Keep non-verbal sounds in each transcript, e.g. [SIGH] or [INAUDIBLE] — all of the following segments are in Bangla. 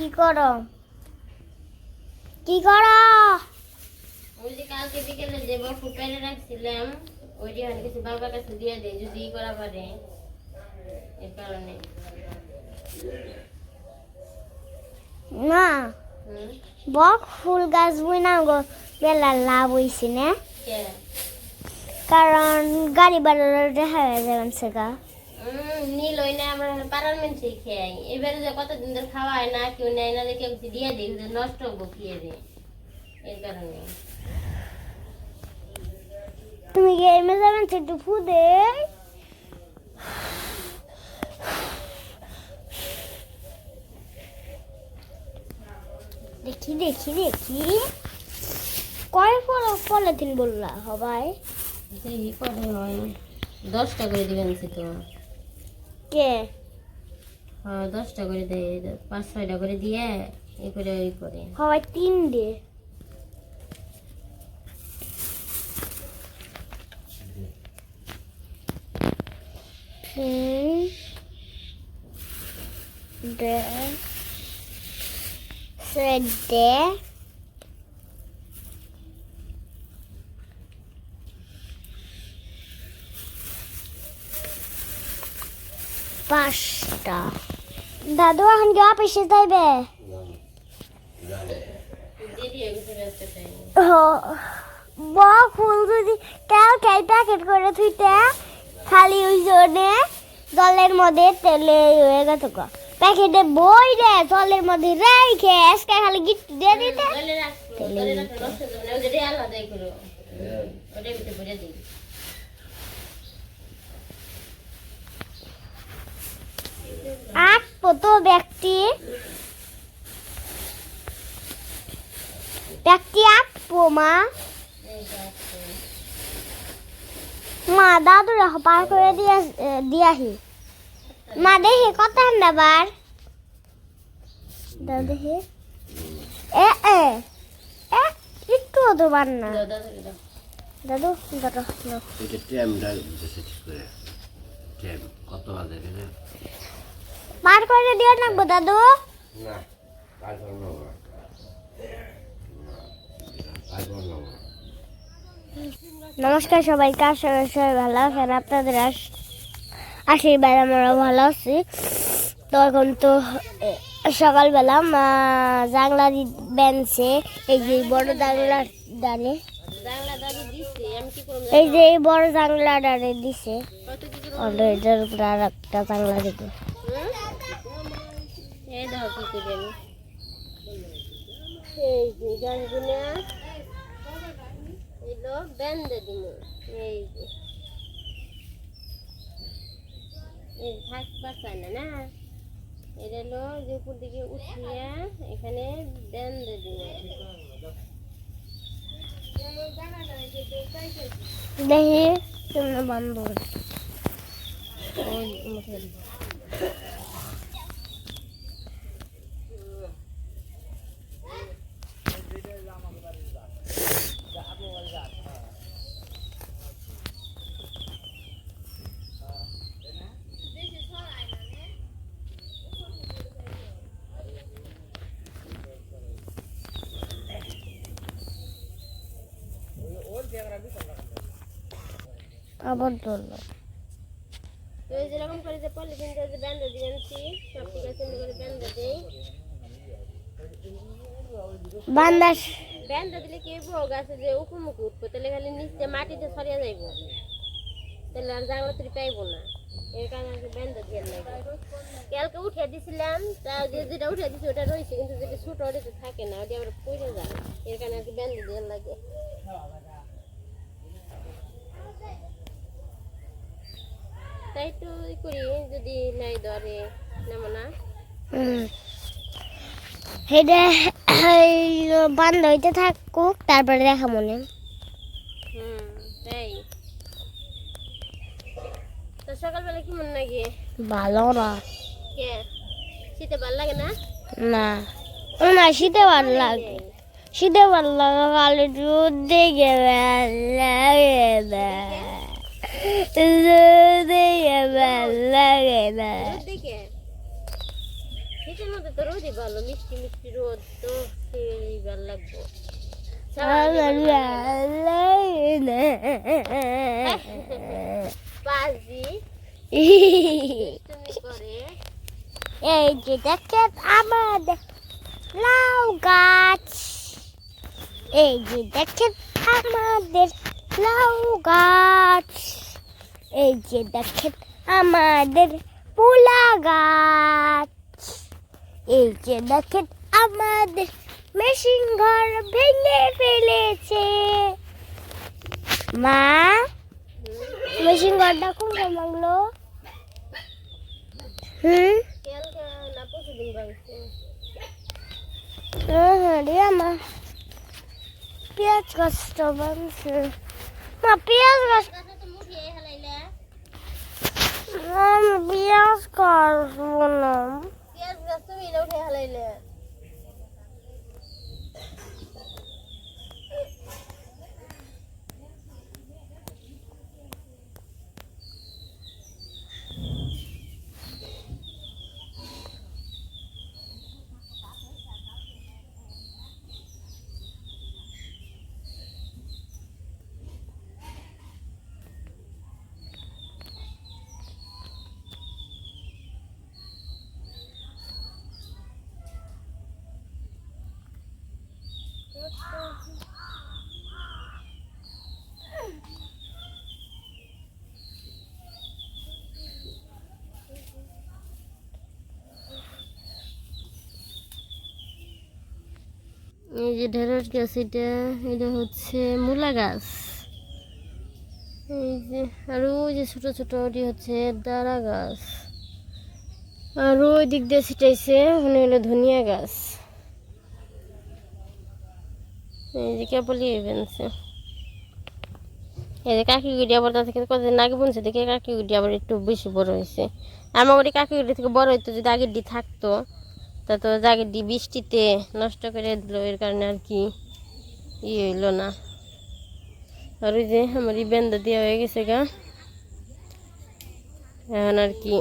কি করো? কি করো? ওই যে কালকে বিকেলে যে বরফ পেরে রাখছিলাম ওইটি আমি কিছু বাবার কাছে দিয়ে দিই যদি করা পারে এর কারণে। না বক ফুল গাছ বই না গো বেলা লাভ হইছে না? কারণ গাড়ি বাড়ার দেখা হয়ে যাবেন সেগা নীল ওই না আমরা পাড়ার মানুষই খাই এবারে যে কতদিন ধরে খাওয়া হয় না কেউ নেয় না দেখে দিয়ে দিই নষ্ট হব খেয়ে দে এর কারণে। তুমি গেমে যাবেন একটু ফুদে দেখি দেখি দেখি। কয় ফল পলিথিন বললা সবাই যে ই করে হয়। দশটা করে দিবেন তো। কে? হ্যাঁ দশটা করে দেয় পাঁচ ছয়টা করে দিয়ে এ করে ওই করে। সবাই তিন দে। হুম দে সে পাঁচটা। দাদু এখন কি অফিসে যাইবে। বক ফুল যদি কেউ কেউ প্যাকেট করে থুইতে খালি ওই জন্যে জলের মধ্যে তেলে হয়ে গেছে গো। প্যাকেটে বই রে জলের মধ্যে রেখে আজকে খালি গিট্টু দিয়ে দিতে। দলে রাখো দলে রাখো নষ্ট হবে না ওই যে আলাদা করো ওটার ভিতরে ভরে দিই আঁকবো তো ব্যক্তি ব্যক্তি আঁকবো মা এই যে আছে। মা দাদু রাখো পার করে দিয়ে দিয়াহি মা দেখি কত আবার দাদু দেখি। এ এ এ একটু তোমার না। দাদু দাদু এটা টাইমটা ঠিক করে। টাইম কত বাজে পার করে দিয়ে দাদু। না করব না নমস্কার সবাই কার সবাই সবাই ভালো আছেন আপনাদের আশ- আশীর্বাদ আমরা ভালো আছি। তো এখন তো সকালবেলা মা জাংলা দি- বেনছে এই যে বড় জাংলা ডানে। জানলা দাদু দিছে, আমি কি করব এই যে এই বড় জাংলা ডানে দিছে। আর এটার উপরে আর একটা জাংলা হুম? এই দেখো কি করি আমি? এই যে বেঁধে এই যে। এই না না? এটা হলো যে উপর দিকে উঠিয়ে এখানে বেঁধে দিব দেখি তোমরা বন্ধ আবার ধরলো। তো যেরকম করে যে পলিথিন যে বেঁধে দিয়েছি সব ঠিক আছে করে বেঁধে দিই। বান্দাস ব্যান্ডটা দিলে কি হইব? গাছে যে উকুমুকু উঠবো তাহলে খালি নিচে মাটিতে সরিয়ে যাইব। তাহলে আর জাংলা তুলি পাইব না। কারণে দিয়ে কালকে উঠে দিছিলাম তা যে যেটা উঠে দিছি ওটা রয়েছে কিন্তু যেটা ছোট ওটা থাকে না ওটা আবার পড়ে যায়। এর কারণে আর কি দিয়ে লাগে। তাই তো ই করি যদি নাই ধরে নেব না। সেটা বান্ধ হইতে থাকুক তারপরে দেখা মনে। হুম তাই। তো সকালবেলা কি মন লাগে? ভালো না। কে? শীতে ভালো লাগে না? না। না শীতে ভালো লাগে। শীতে ভালো লাগে খালি দুধ দেখে ভালো লাগে না। দেখে ভালো লাগে না শীতের ভালো মিষ্টি মিষ্টি রোদ তো ভালো লাগবো বাজি তুমি করে এই যে দেখেন আমাদের লাউ গাছ এই যে দেখেন আমাদের লাউ গাছ। এই যে দেখেন আমাদের পুলা গাছ। এই যে দেখেন আমাদের মেশিন ঘর ভেঙে ফেলেছে। মা, মেশিন ঘরটা কোন ভাঙলো? হুম? ভাঙছে আরে আমার পেঁয়াজ গাছটা বানছে মা, পেঁয়াজ গাছ গাছে তো মুঠিয়ে হেলাইলে পেঁয়াজ কাটবো না পেঁয়াজ গাছ তুমি উঠে হেলাইলে এই যে ঢেঁড়স গাছ এটা এটা হচ্ছে মূলা গাছ। এই যে, আর ওই যে ছোট ছোট ওটি হচ্ছে দাঁড়া গাছ। আর ওই দিক দিয়ে ছিটাইছে ওখানে হলো ধনিয়া গাছ। এই যে কেবলই বেনছে এই যে কাকি গুড়ি আবার তা থেকে কতদিন আগে বুনছে, দেখে কাকি গুড়ি আবার একটু বেশি বড় হয়েছে। আমার ওটি কাকি গুড়ি থেকে বড় হইতো যদি আগের ডি থাকতো। তা তো আগের বৃষ্টিতে নষ্ট করে দিল, এর কারণে আর কি ই হইল না। আর ওই যে আমার এই বেন্দা দেওয়া হয়ে গেছে গা। এখন আর কি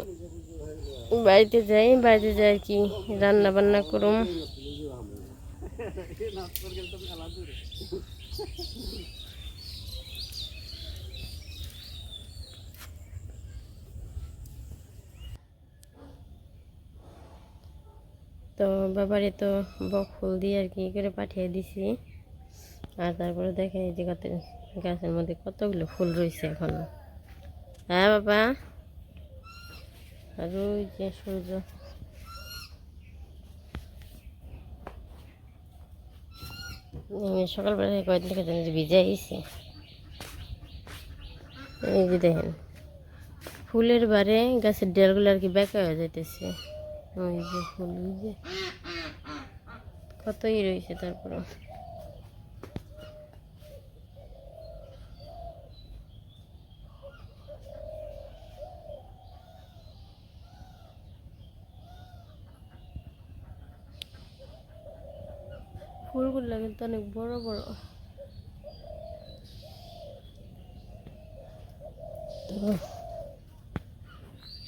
বাড়িতে যাই বাড়িতে যাই আর কি রান্না বান্না করুম। তো বাবারে তো বক ফুল দিয়ে আর কি করে পাঠিয়ে দিছি। আর তারপরে দেখে এই যে কত গাছের মধ্যে কতগুলো ফুল রয়েছে এখনও। হ্যাঁ বাবা? আর ওই যে সূর্য। সকালবেলা কয়েকদিন ভিজে আইছে এই যে দেখেন, ফুলের বারে গাছের ডেলগুলো আর কি বেঁকা হয়ে যাইতেছে। ওই যে ফুল ওই যে। কতই রয়েছে তারপরে ফুলগুলো কিন্তু অনেক বড় বড়।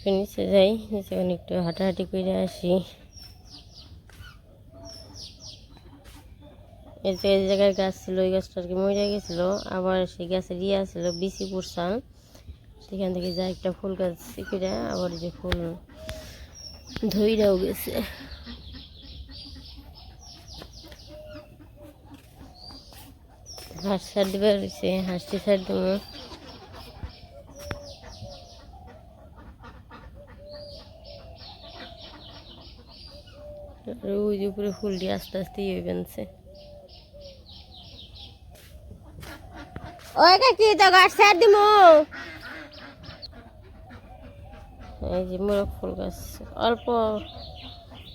তো নিচে যাই, নিচে একটু হাঁটাহাঁটি করে আসি। এই যে জায়গায় গাছ ছিল, ওই গাছটা আর কি মরে গেছিল। আবার সেই গাছের ইয়ে ছিল বিসি পুরসান সেখান থেকে যা একটা ফুল গাছ করে, আবার যে ফুল ধইরাও গেছে। হাঁস ছাড় দিবার হাঁসটি ছাড় দেবো আর ওই যে উপরে ফুলটি আস্তে আস্তে ইয়ে বেনছে ওই কাকি তো গাছ ছাড় দিমু। এই যে মোরগ ফুল গাছ অল্প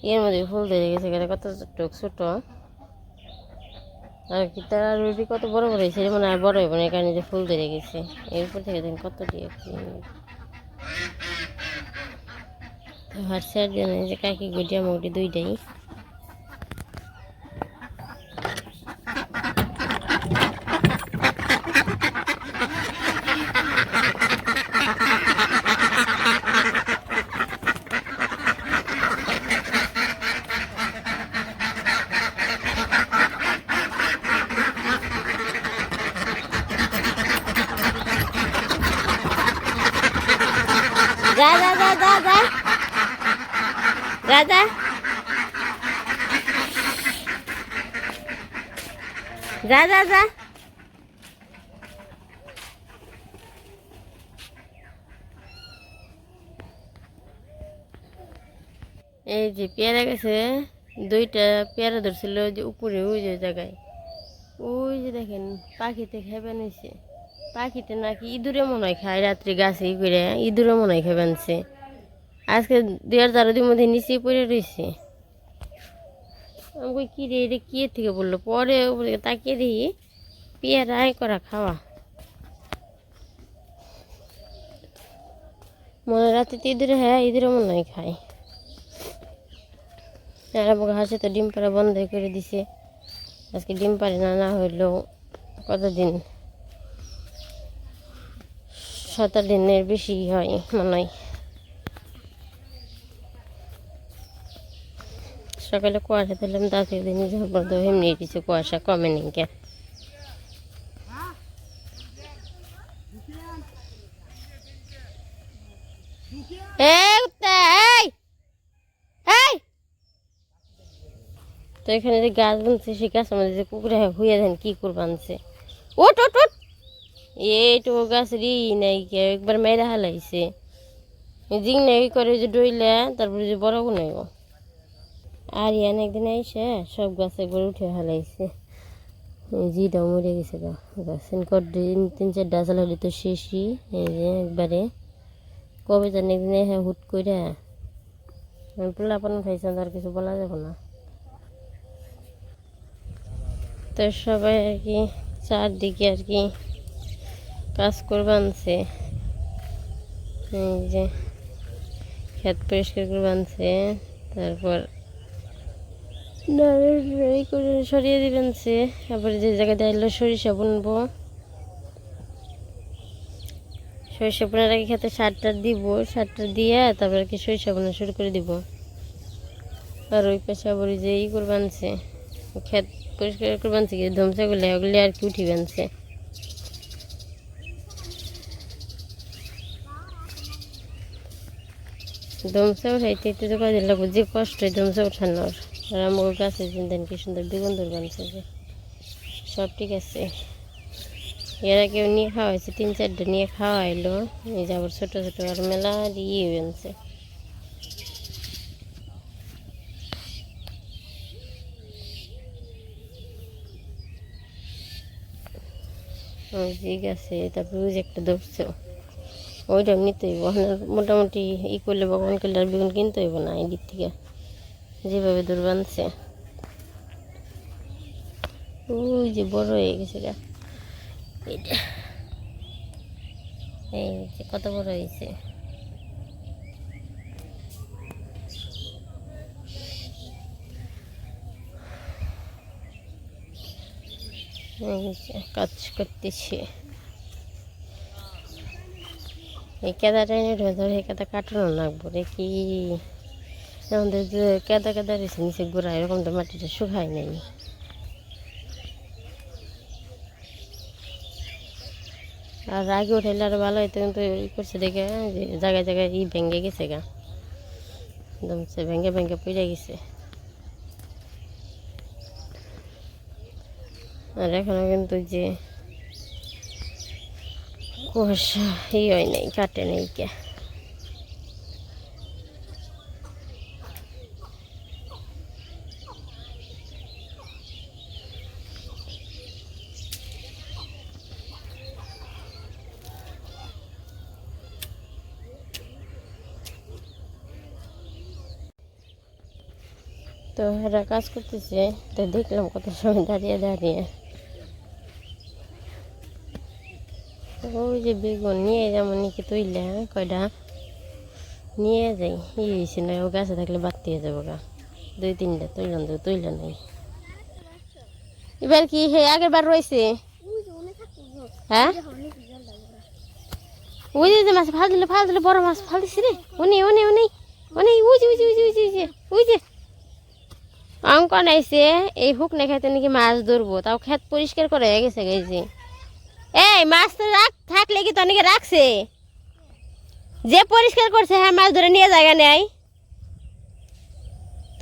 ইয়ের মধ্যে ফুল ধরে গেছে এখানে কত টুক ছোট। আর কি তারা রুটি কত বড় বড় হয়েছে মানে আর বড় হইব না এখানে যে ফুল ধরে গেছে। এরপর থেকে দেখেন কত দিয়ে জন্য যে কাকি গুটিয়া মুটি দুইটাই যা যা যা যা যা যা যা যা যা যা। এই যে পেয়ারা গেছে, দুইটা পেয়ারা ধরছিল যে উপরে, ওই যে জায়গায়। ওই যে দেখেন, পাখিতে খেবে নিছে। পাখিতে নাকি ইঁদুরে মনে হয় খায়, রাত্রি গাছে করে ইঁদুরে মনে হয় আনছে আজকে আর চার দিন মধ্যে নিচে পড়ে রয়েছে আমি কই, কি রে, এটা কি থেকে বলল? পরে তাকিয়ে দেখি পেয়ারাই করা, খাওয়া। মনে রাতে তো ইঁদুরে হ্যাঁ ইঁদুরে মনে হয় খায়। আর আমাকে হাসে তো ডিম পাড়া বন্ধ করে দিছে। আজকে ডিম পাড়ে না না হইলেও কতদিন? সাত আট দিনের বেশি হয়, মনে হয়। সকালে কুয়াশা দিলাম তাতে দিন যখন তো এমনি কিছু কুয়াশা কমে নি কে! তো এখানে যে গাছ বানছে, সেই গাছ আমাদের যে কুকুরে হুয়ে দেন, কি করে বানছে ওট ওট ওট এইটু গাছ রি নাই কে, একবার মেরে হালাইছে। জিং নাই করে যে ডইলে, তারপরে যে বড় নাই আর ইয়ান একদিন আইসে, সব গাছে একবার উঠে হালাইছে এই জিটাও মরে গেছে গা। গাছ এনকর দিন তিন চার ডাজাল হলে তো শেষই। এই যে একবারে। কবে জানি একদিন হ্যাঁ হুট করে পোলাপন খাইছে, আর কিছু বলা যাবে না। তো সবাই আর কি, চারদিকে আর কি কাজ করবে আনছে। এই যে খেত পরিষ্কার করবে আনছে। তারপর সরিয়ে দিবেন সে তারপরে যে জায়গায় দাঁড়িয়ে সরিষা বুনবো। সরিষা বোনার আগে খেতে সারটা দিব, সারটা দিয়ে তারপর কি সরিষা বোনা শুরু করে দিব। আর ওই পাশে আবার যে ই করবেন সে ক্ষেত পরিষ্কার করে সে কি ধমসাগুলো ওগুলি আর কি উঠি ধমসা উঠাইতে তো কাজে লাগবো যে কষ্ট ধমসা উঠানোর আর আমার গাছে চিন্তেন কি সুন্দর বেগুন দূর বানছে সব ঠিক আছে। এরা কেউ নিয়ে খাওয়াইছে, তিন চারটে নিয়ে খাওয়াইলো। এই যে ছোটো ছোটো আর মেলা ইয়ে বানছে। ওই ঠিক আছে, তারপরে ওই যে একটা ধরছে। ওইটা নিতে হইব। ওখানে মোটামুটি ই করলে বাগান করলে আর বেগুন কিনতে হইব না এই দিক থেকে। যেভাবে দূর বানছে। ওই যে বড় হয়ে গেছে গা। এইটা এই যে কত বড় হয়েছে। কাজ করতেছি। এই কেদাটা এনে ধরে ধরে কেদা কাটানো লাগবো রে কি? আমাদের কেদা কেদা রয়েছে নিচে গোড়া এরকম তো মাটিটা শুকায় নাই। আর আগে উঠাইলে আরও ভালো হইতো, কিন্তু ই করছে দেখে জায়গায় জায়গায় ই ভেঙে গেছে গা। একদম সে ভেঙে ভেঙে পড়ে গেছে। আর এখনও কিন্তু যে কুয়াশা ই হয় নাই, কাটে নেই কে। তো এরা কাজ করতেছে, তো দেখলাম কত সময় দাঁড়িয়ে দাঁড়িয়ে। ওই যে বেগুন নিয়ে যেমন নাকি তুইলে কয়টা নিয়ে যাই, ই হয়েছে না, ও গাছে থাকলে বাদ দিয়ে যাব গা দুই তিনটা তুইলাম তো তুইলা নাই। এবার কি হে, আগের বার রয়েছে হ্যাঁ? ওই যে মাছ ফাল দিলে ফাল দিলে বড় মাছ ফাল দিছে রে। উনি উনি উনি উনি উই যে উই যে উই যে অঙ্কন আইসে এই হুক না খেতে নাকি মাছ ধরবো, তাও খেত পরিষ্কার করে গেছে গেছে এই, মাছ তো রাখ, থাকলে কি তো অনেকে রাখছে। যে পরিষ্কার করছে হ্যাঁ মাছ ধরে নিয়ে জায়গা নেয়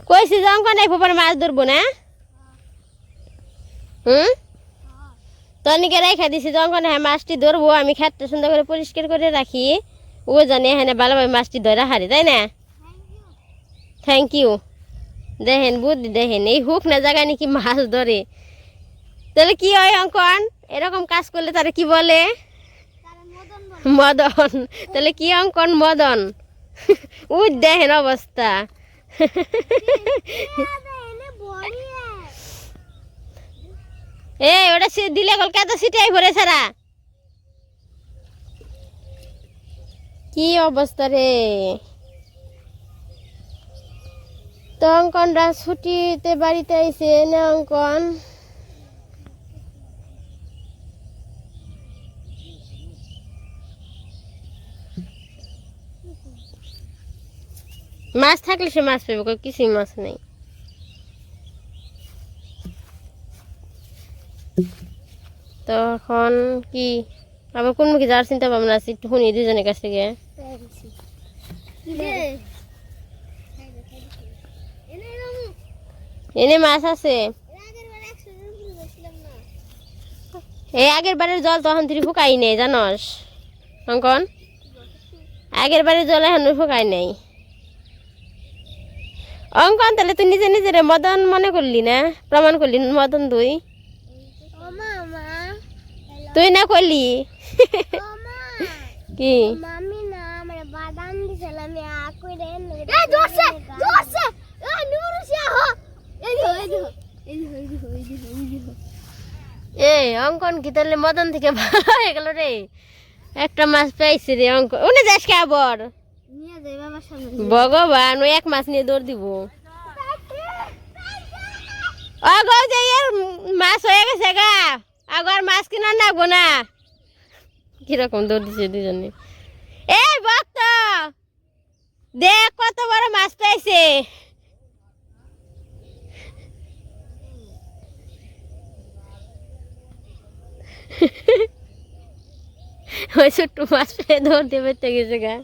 কইছি যে অঙ্ক নাই পরে মাছ ধরবো না। হুম? তনিকে রেখে দিছি যে হ্যাঁ মাছটি ধরবো, আমি খেতটা সুন্দর করে পরিষ্কার করে রাখি। ও জানে হ্যাঁ ভালোভাবে মাছটি ধরে হারি তাই না? থ্যাংক ইউ দেখেন, বুদ্ধি দেখেন, এই হুক না জায়গায় নাকি মাছ ধরে। তাহলে কি হয় অঙ্কন? এরকম কাজ করলে তারা কি বলে? মদন। তাহলে কি অঙ্কন? মদন। উঠ দেখেন অবস্থা। এ ওটা দিলে কলকাতা সিটাই ভরে সারা? কি অবস্থা রে? তো অঙ্কনরা ছুটিতে বাড়িতে আইসে না অঙ্কন? মাছ থাকলে সে মাছ পাবে কিছুই মাছ নেই। তখন কি? আবার কোন মুখে যাওয়ার চিন্তা ভাবনা আছে? একটু শুনি দুজনের কাছ থেকে। এনে মাছ আছে। এই আগের বারের জল তখন তুই ফুকাই নেই, জানস? অঙ্কন? আগের বারের জল এখন ফুকাই নেই। অঙ্কন তাহলে তুই নিজে নিজের মদন মনে করলি না? প্রমাণ করলি মদন তুই তুই না করলি? কি? মামি না আমার বাদাম দিছিল আমি আ করে এই দোসে দোসে এ নুরুসিয়া হো এই দেখো এই দেখো এই দেখো এই দেখো এই দেখো এই দেখো। এই অঙ্কন কি তাহলে মদন থেকে [LAUGHS] ভালো হয়ে গেল রে? একটা মাছ পাইছি রে অঙ্কন উনি যাস কে আবার? ভগবান, ওই এক মাছ নিয়ে দৌড় দিব। মাছ হয়ে গেছে গা। আগর মাছ কিনা নাগবো না। কীরকম দৌড় দিছে দুজনে। এই ভক্ত, দেখ কত বড় মাছ পাইছে ওই ছোট্ট মাছ পেয়ে দৌড় দিয়ে বেঁচে গেছে গা।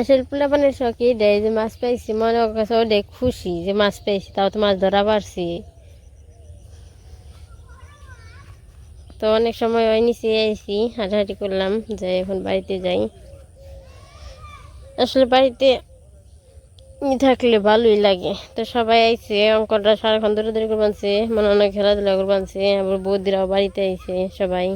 আসলে পোলাপানের শখ দেয় যে মাছ পাইছি, মনে কাছে অনেক খুশি যে মাছ পাইছি, তাও তো মাছ ধরা পারছি। তো অনেক সময় ওই নিচে আইসি হাঁটাহাঁটি করলাম যে এখন বাড়িতে যাই। আসলে বাড়িতে থাকলে ভালোই লাগে। তো সবাই আইছে অঙ্কটা সারাক্ষণ দূরে দূরে করে বানছে মনে অনেক খেলাধুলা করে বানছে আবার বৌদিরাও বাড়িতে আইছে সবাই।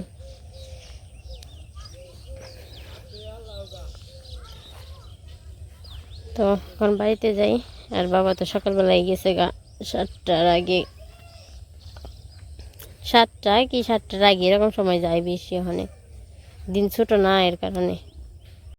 তো এখন বাড়িতে যাই। আর বাবা তো সকালবেলায় গেছে গা, সাতটার আগে। সাতটা কি সাতটার আগে? এরকম সময় যায় বেশি ওখানে। দিন ছোটো না এর কারণে।